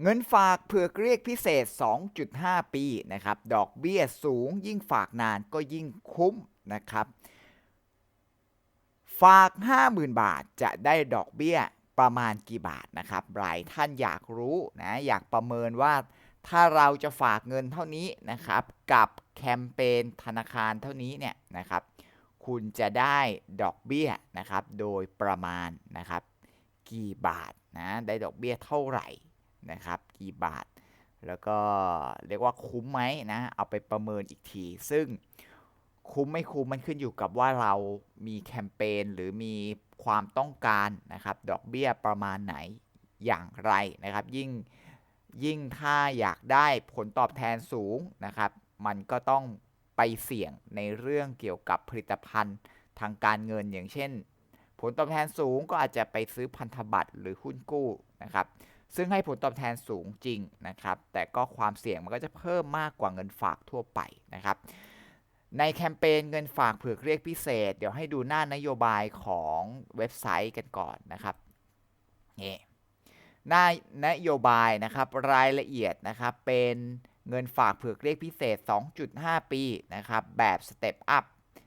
เงินฝากเผื่อเรียกพิเศษ 2.5 ปีนะครับ ดอกเบี้ยสูงยิ่งฝากนานก็ยิ่งคุ้มนะครับ ฝาก 50,000 บาทจะได้ดอกเบี้ยประมาณกี่บาทนะครับหลายท่านอยากรู้นะ อยากประเมินว่าถ้าเราจะฝากเงินเท่านี้นะครับ กับแคมเปญธนาคารเท่านี้เนี่ยนะครับ คุณจะได้ดอกเบี้ยนะครับ โดยประมาณนะครับ กี่บาทนะ ได้ดอกเบี้ยเท่าไหร่ นะครับ กี่บาท แล้วก็เรียกว่าคุ้มไหมนะ เอาไปประเมินอีกที ซึ่งคุ้มไม่คุ้มมันขึ้นอยู่กับว่าเรามีแคมเปญหรือมีความต้องการนะครับ ดอกเบี้ยประมาณไหนอย่างไรนะครับ ยิ่งยิ่งถ้าอยากได้ผลตอบแทนสูงนะครับ มันก็ต้องไปเสี่ยงในเรื่องเกี่ยวกับผลิตภัณฑ์ทางการเงินอย่างเช่น ผลตอบแทนสูงก็อาจจะไปซื้อพันธบัตรหรือหุ้นกู้นะครับ ซึ่งให้ผลตอบแทนสูงจริงนะครับ แต่ก็ความเสี่ยงมันก็จะเพิ่มมากกว่าเงินฝากทั่วไปนะครับ ในแคมเปญเงินฝากเผื่อเรียกพิเศษ เดี๋ยวให้ดูหน้านโยบายของเว็บไซต์กันก่อนนะครับนี่หน้านโยบายนะครับรายละเอียดนะครับเป็นเงินฝากเผื่อเรียกพิเศษ 2.5 ปีนะครับแบบสเต็ปอัพ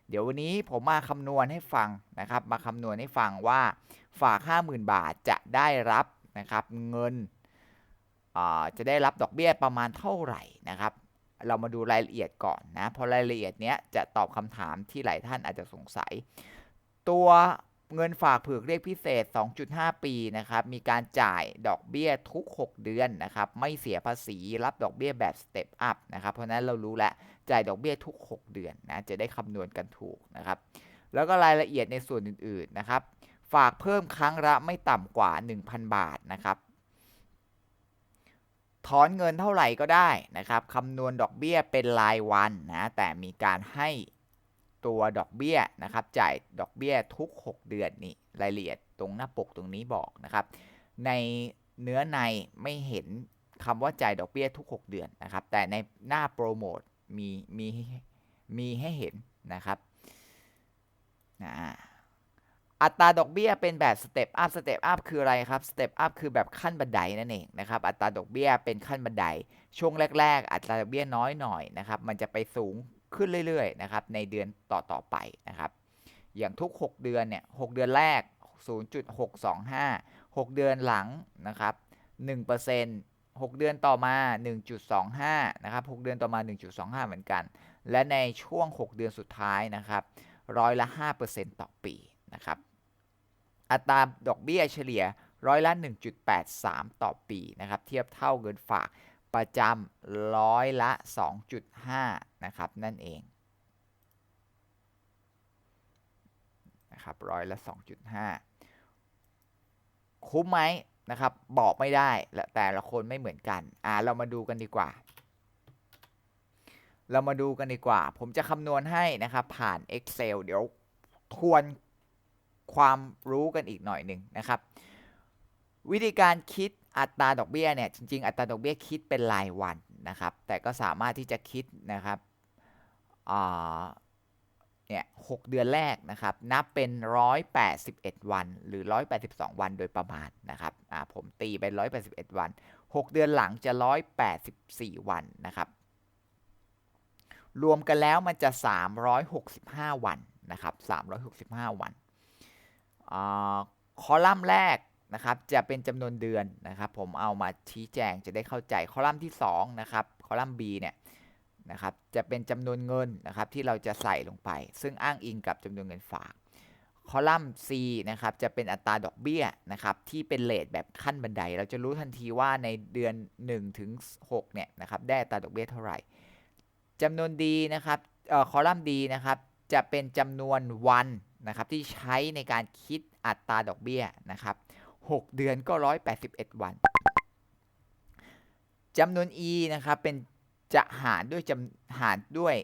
เดี๋ยววันนี้ผมมาคำนวณให้ฟังนะครับ มาคำนวณให้ฟังว่าฝาก 50,000 บาทจะได้รับ นะครับ เงินจะได้รับดอกเบี้ยประมาณเท่าไหร่นะครับ เรามาดูรายละเอียดก่อนนะเพราะรายละเอียดเนี้ยจะตอบคำถามที่หลายท่านอาจจะสงสัย ตัวเงินฝากเผื่อเรียกพิเศษ 2.5 ปีนะครับ มีการจ่ายดอกเบี้ยทุก 6 เดือนนะครับ ไม่เสียภาษีรับดอกเบี้ยแบบสเต็ปอัพนะครับ เพราะนั้นเรารู้แล้วจ่ายดอกเบี้ยทุก 6 เดือนนะ จะได้คำนวณกันถูกนะครับ แล้วก็รายละเอียดในส่วนอื่นๆนะครับ ฝากเพิ่มครั้งละไม่ต่ำกว่า 1,000 บาทนะครับถอนเงินเท่าไหร่ก็ได้นะครับคำนวณดอกเบี้ยเป็นรายวันนะ แต่มีการให้ตัวดอกเบี้ยนะครับ จ่ายดอกเบี้ยทุก 6 เดือนนี่รายละเอียดตรงหน้าปกตรงนี้บอกนะครับ ในเนื้อในไม่เห็นคำว่าจ่ายดอกเบี้ยทุก 6 เดือนนะครับ แต่ในหน้าโปรโมทมีมีมีให้เห็นนะครับนะ อัตราดอกเบี้ยเป็นแบบสเต็ปอัพสเต็ปอัพคืออะไรครับสเต็ปอัพคือแบบขั้นบันไดนั่นเองนะครับอัตราดอกเบี้ยเป็นขั้นบันได ช่วงแรก ๆ อัตราดอกเบี้ยน้อยหน่อยนะครับมันจะไปสูงขึ้นเรื่อยๆนะครับในเดือนต่อๆไปนะครับอย่างทุก 6 เดือนเนี่ย6เดือนแรก 0.625 6 เดือนหลังนะครับ1% 6 เดือนต่อมา 1.25 นะครับ 6 เดือนต่อมา 1.25 เหมือนกัน และในช่วง 6 เดือนสุดท้ายนะครับ ร้อยละ 5%ต่อปีนะครับ อัตราดอกเบี้ยเฉลี่ยร้อยละ 1.83 ต่อปีนะครับ เทียบเท่าเงินฝากประจำร้อยละ 2.5 นะครับ นั่นเองนะครับร้อยละ 2.5 คุ้มไหมนะครับ บอกไม่ได้แต่ละคนไม่เหมือนกัน อ่า เรามาดูกันดีกว่า เรามาดูกันดีกว่า ผมจะคำนวณให้นะครับ ผ่าน Excel เดี๋ยวทวน ความรู้กันอีกหน่อยหนึ่งนะครับ วิธีการคิดอัตราดอกเบี้ยเนี่ยจริง ๆ อัตราดอกเบี้ยคิดเป็นรายวันนะครับ แต่ก็สามารถที่จะคิดนะครับเนี่ยหเดือนแรกนะครับ นับเป็น 181 วัน หรือ 182 วันโดยประมาณนะครับผมตีเป็น 181 วัน 6 เดือนหลังจะ 184 วันนะครับ รวมกันแล้วมันจะ 365 วันนะครับ 365 วัน คอลัมน์แรกนะครับจะเป็นจำนวนเดือนนะครับ ผมเอามาชี้แจงจะได้เข้าใจคอลัมน์ที่2นะครับคอลัมน์ B เนี่ยนะครับจะเป็นจำนวนเงินนะครับที่เราจะใส่ลงไป ซึ่งอ้างอิงกับจำนวนเงินฝากคอลัมน์ C นะครับจะเป็นอัตราดอกเบี้ยนะครับที่เป็นเลทแบบขั้นบันได เราจะรู้ทันทีว่าในเดือน1ถึง6เนี่ยนะครับได้อัตราดอกเบี้ยเท่าไหร่จำนวนดีนะครับคอลัมน์ D นะครับจะเป็นจำนวนวัน นะครับที่ใช้ในการคิดอัตราดอกเบี้ยนะครับ6เดือนก็ 181 วันจำนวน e นะครับเป็นจะหารด้วยจำหารด้วย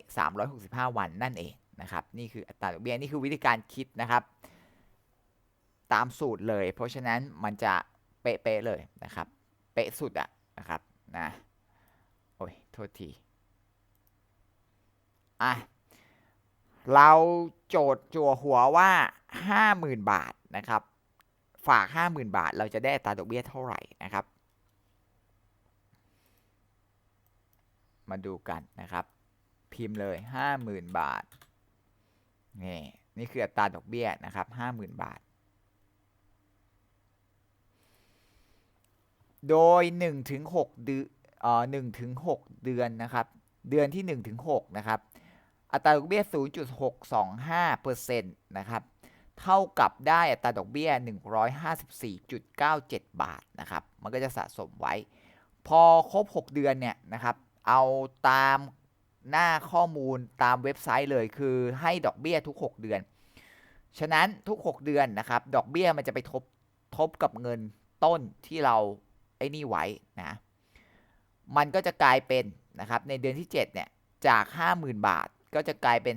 365 วันนั่นเองนะครับนี่คืออัตราดอกเบี้ยนี่คือวิธีการคิดนะครับตามสูตรเลย เพราะฉะนั้นมันจะเป๊ะๆเลยนะครับ เป๊ะสุดอะนะครับนะโอ้ยโทษทีอะ เราโจทย์จั่วหัวว่า 50,000 บาทนะครับ ฝาก 50,000 บาท เราจะได้อัตราดอกเบี้ยเท่าไหร่นะครับ มาดูกันนะครับ พิมพ์เลย 50,000 บาทนี่นี่คืออัตราดอกเบี้ยนะครับ 50,000 บาท โดย1-6เดือนเอ่อ1-6 เดือนนะครับ เดือนที่ 1-6 นะครับ อัตราดอกเบี้ย 0.625%นะครับ เท่ากับได้อัตราดอกเบี้ย 154.97 บาทนะครับ มันก็จะสะสมไว้ พอครบ 6 เดือนเนี่ยนะครับ เอาตามหน้าข้อมูลตามเว็บไซต์เลยคือให้ดอกเบี้ยทุก 6 เดือน ฉะนั้นทุก 6 เดือนนะครับ ดอกเบี้ยมันจะไปทบทบกับเงินต้นที่เราไอ้นี่ไว้นะ มันก็จะกลายเป็นนะครับในเดือนที่ 7 เนี่ยจาก 50,000 บาท ก็จะกลายเป็น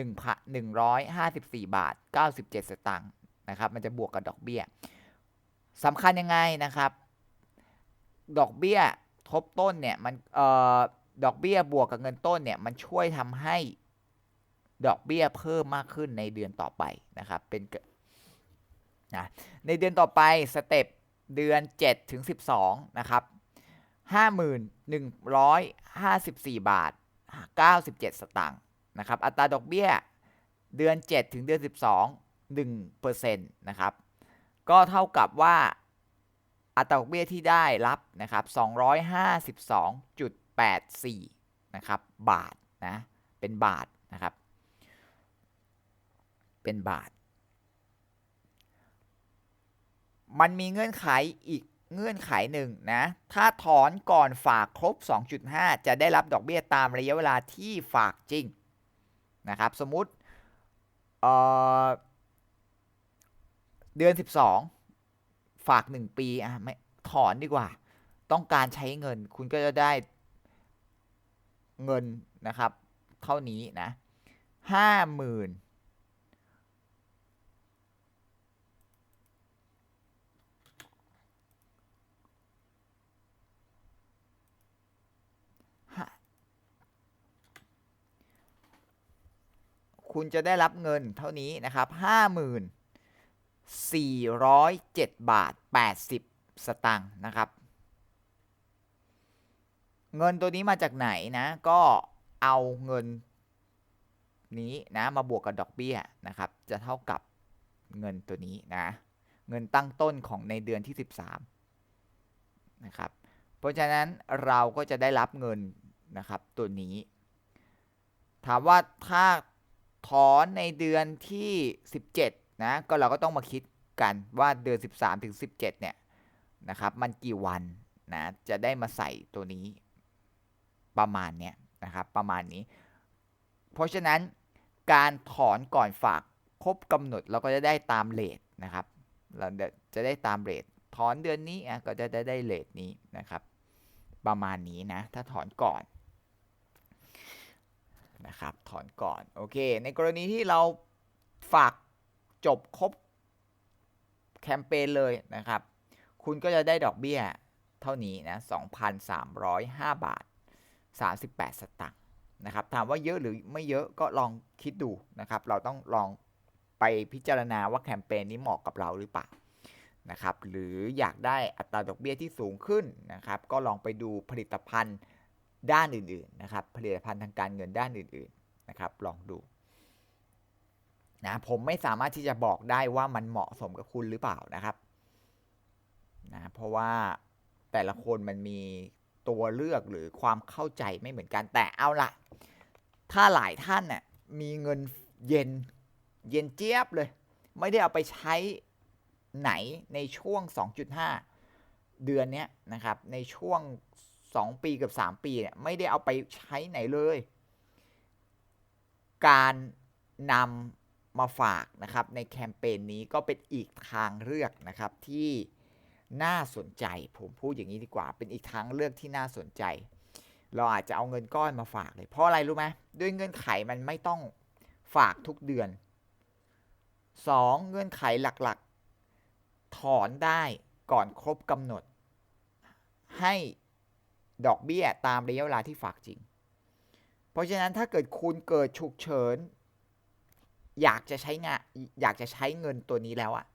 51,154 บาท 97 สตางค์นะครับ มันจะบวกกับดอกเบี้ยสำคัญยังไงนะครับ ดอกเบี้ยทบต้นเนี่ยมันเอ่อดอกเบี้ยบวกกับเงินต้นเนี่ยมันช่วยทำให้ดอกเบี้ยเพิ่มมากขึ้นในเดือนต่อไปนะครับเป็นนะในเดือนต่อไปสเต็ปเดือน7ถึง12นะครับ51,154 บาท 97 สตางค์นะครับ อัตราดอกเบี้ยเดือน 7 ถึงเดือน 12 1%นะครับ ก็เท่ากับว่าอัตราดอกเบี้ยที่ได้รับนะครับ 252.84 นะครับ บาทนะ เป็นบาทนะครับ เป็นบาท มันมีเงื่อนไขอีก เงื่อนไขหนึ่งนะ ถ้าถอนก่อนฝากครบ 2.5 จะได้รับดอกเบี้ยตามระยะเวลาที่ฝากจริงนะครับ สมมติเเดือน 12 ฝาก 1 ปีอะไม่ถอนดีกว่า ต้องการใช้เงิน คุณก็จะได้เงินนะครับ เท่านี้นะ 50,000 คุณจะได้รับเงินเท่านี้นะครับห้าหมื่นสี่ร้อยเจ็ดบาทแปดสิบสตังค์นะครับ เงินตัวนี้มาจากไหนนะ ก็เอาเงินนี้นะมาบวกกับดอกเบี้ยนะครับ จะเท่ากับเงินตัวนี้นะ เงินตั้งต้นของในเดือนที่ 13 นะครับ เพราะฉะนั้นเราก็จะได้รับเงินนะครับตัวนี้ ถามว่าถ้า ถอนในเดือนที่ 17 นะ ก็เราก็ต้องมาคิดกันว่าเดือน 13 ถึง 17 เนี่ยนะครับมันกี่วันนะจะได้มาใส่ตัวนี้ประมาณเนี้ยนะครับประมาณนี้ เพราะฉะนั้นการถอนก่อนฝากครบกำหนดเราก็จะได้ตามเลทนะครับเราจะได้ตามเลทถอนเดือนนี้อะก็จะได้ได้เลทนี้นะครับ ประมาณนี้นะถ้าถอนก่อน นะครับ ถอนก่อน โอเค ในกรณีที่เราฝากจบครบแคมเปญเลยนะครับ คุณก็จะได้ดอกเบี้ยเท่านี้นะ 2,305 บาท 38 สตางค์นะครับ ถามว่าเยอะหรือไม่เยอะก็ลองคิดดูนะครับ เราต้องลองไปพิจารณาว่าแคมเปญนี้เหมาะกับเราหรือเปล่านะครับ หรืออยากได้อัตราดอกเบี้ยที่สูงขึ้นนะครับ ก็ลองไปดูผลิตภัณฑ์ ด้านอื่นๆนะครับผลิตภัณฑ์ทางการเงินด้านอื่นๆนะครับลองดูนะผมไม่สามารถที่จะบอกได้ว่ามันเหมาะสมกับคุณหรือเปล่านะครับนะเพราะว่าแต่ละคนมันมีตัวเลือกหรือความเข้าใจไม่เหมือนกันแต่เอาละถ้าหลายท่านน่ยมีเงินเย็นเย็นเจี๊ยบเลย ไม่ได้เอาไปใช้ไหนในช่วง 2.5 เดือนนี้นะครับในช่วง 2 ปีกับ3 ปีเนี่ยไม่ได้เอาไปใช้ไหนเลย การนำมาฝากนะครับในแคมเปญนี้ก็เป็นอีกทางเลือกนะครับที่น่าสนใจ ผมพูดอย่างนี้ดีกว่า เป็นอีกทางเลือกที่น่าสนใจ เราอาจจะเอาเงินก้อนมาฝากเลย เพราะอะไรรู้ไหมด้วยเงื่อนไขมันไม่ต้องฝากทุกเดือน 2. เงื่อนไขหลักๆ ถอนได้ก่อนครบกำหนด ให้ ดอกเบี้ยตามระยะเวลาที่ฝากจริง เพราะฉะนั้นถ้าเกิดคุณเกิดฉุกเฉิน อยากจะใช้งานอยากจะใช้เงินตัวนี้แล้วอะ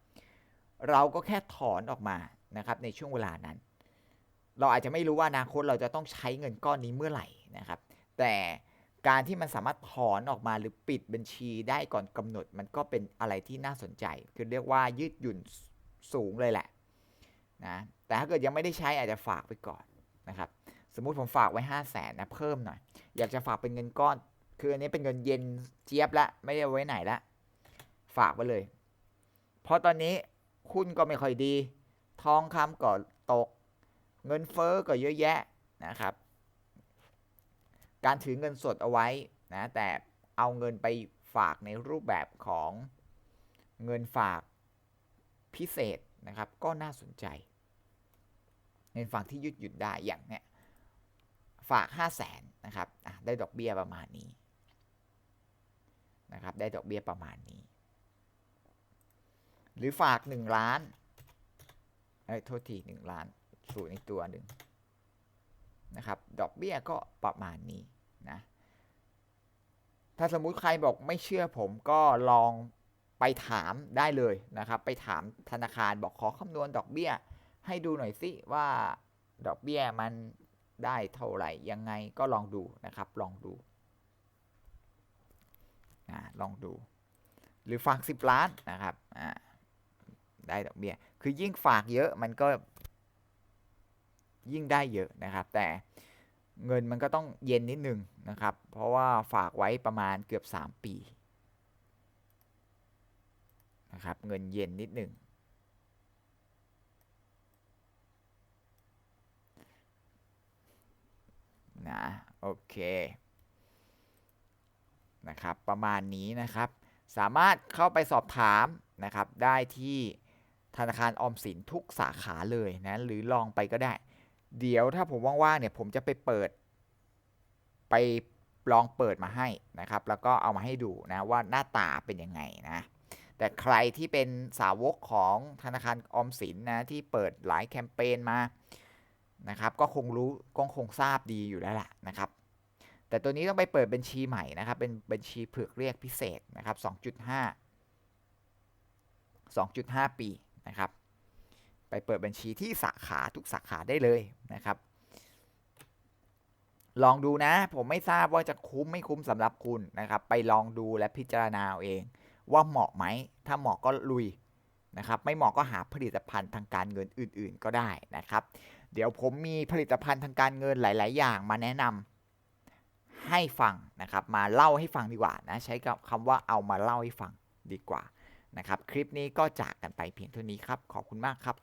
เราก็แค่ถอนออกมานะครับในช่วงเวลานั้น เราอาจจะไม่รู้ว่าอนาคตเราจะต้องใช้เงินก้อนนี้เมื่อไหร่นะครับ แต่การที่มันสามารถถอนออกมาหรือปิดบัญชีได้ก่อนกำหนด มันก็เป็นอะไรที่น่าสนใจ คือเรียกว่ายืดหยุ่นสูงเลยแหละนะแต่ถ้าเกิดยังไม่ได้ใช้อาจจะฝากไปก่อนนะครับ สมมุติผมฝากไว้5 0 0แสนนะเพิ่มหน่อย อยากจะฝากเป็นเงินก้อน คืออันนี้เป็นเงินเย็นเจี๊ยบละไม่ได้ไว้ไหนละฝากไว้เลย เพราะตอนนี้หุ้นก็ไม่ค่อยดี ทองคำก็ตก เงินเฟ้อก็เยอะแยะนะครับ การถือเงินสดเอาไว้นะแต่เอาเงินไปฝากในรูปแบบของเงินฝากพิเศษนะครับ ก็น่าสนใจ เงินฝากที่ยืดหยุ่นได้อย่างเนี้ย ฝาก 5 0 0แสนนะครับได้ดอกเบี้ยประมาณนี้นะครับได้ดอกเบี้ยประมาณนี้ หรือฝาก 1 ล้านเอ้ยโทษที1ล้านสูตรในตัวหนึ่งนะครับดอกเบี้ยก็ประมาณนี้นะถ้าสมมุติใครบอกไม่เชื่อผมก็ลองไปถามได้เลยนะครับ ไปถามธนาคารบอกขอคำนวณดอกเบี้ย ให้ดูหน่อยสิว่าดอกเบี้ยมัน ได้เท่าไหร่ยังไงก็ลองดูนะครับ ลองดูนะลองดู หรือฝาก 10 ล้านนะครับอ่าได้ดอกเบี้ยคือยิ่งฝากเยอะมันก็ยิ่งได้เยอะนะครับ แต่เงินมันก็ต้องเย็นนิดนึงนะครับ เพราะว่าฝากไว้ประมาณเกือบ 3 ปีนะครับเงินเย็นนิดหนึ่ง นะโอเคนะครับประมาณนี้นะครับ สามารถเข้าไปสอบถามนะครับได้ที่ธนาคารออมสินทุกสาขาเลยนะหรือลองไปก็ได้ เดี๋ยวถ้าผมว่างๆเนี่ยผมจะไปเปิด ไปลองเปิดมาให้นะครับ แล้วก็เอามาให้ดูนะว่าหน้าตาเป็นยังไงนะแต่ใครที่เป็นสาวกของธนาคารออมสินนะที่เปิดหลายแคมเปญมา นะครับ ก็คงรู้ก็คงทราบดีอยู่แล้วล่ะนะครับ แต่ตัวนี้ต้องไปเปิดบัญชีใหม่นะครับ เป็นบัญชีเผือกเรียกพิเศษนะครับ 2.5 2.5 ปีนะครับ ไปเปิดบัญชีที่สาขาทุกสาขาได้เลยนะครับ ลองดูนะ ผมไม่ทราบว่าจะคุ้มไม่คุ้มสำหรับคุณนะครับ ไปลองดูและพิจารณาเอาเอง ว่าเหมาะไหม ถ้าเหมาะก็ลุยนะครับ ไม่เหมาะก็หาผลิตภัณฑ์ทางการเงินอื่น ๆ ก็ได้นะครับ เดี๋ยวผมมีผลิตภัณฑ์ทางการเงินหลาย ๆ อย่างมาแนะนำให้ฟังนะครับ มาเล่าให้ฟังดีกว่านะ ใช้คำว่าเอามาเล่าให้ฟังดีกว่านะครับ คลิปนี้ก็จากกันไปเพียงเท่านี้ครับ ขอบคุณมากครับ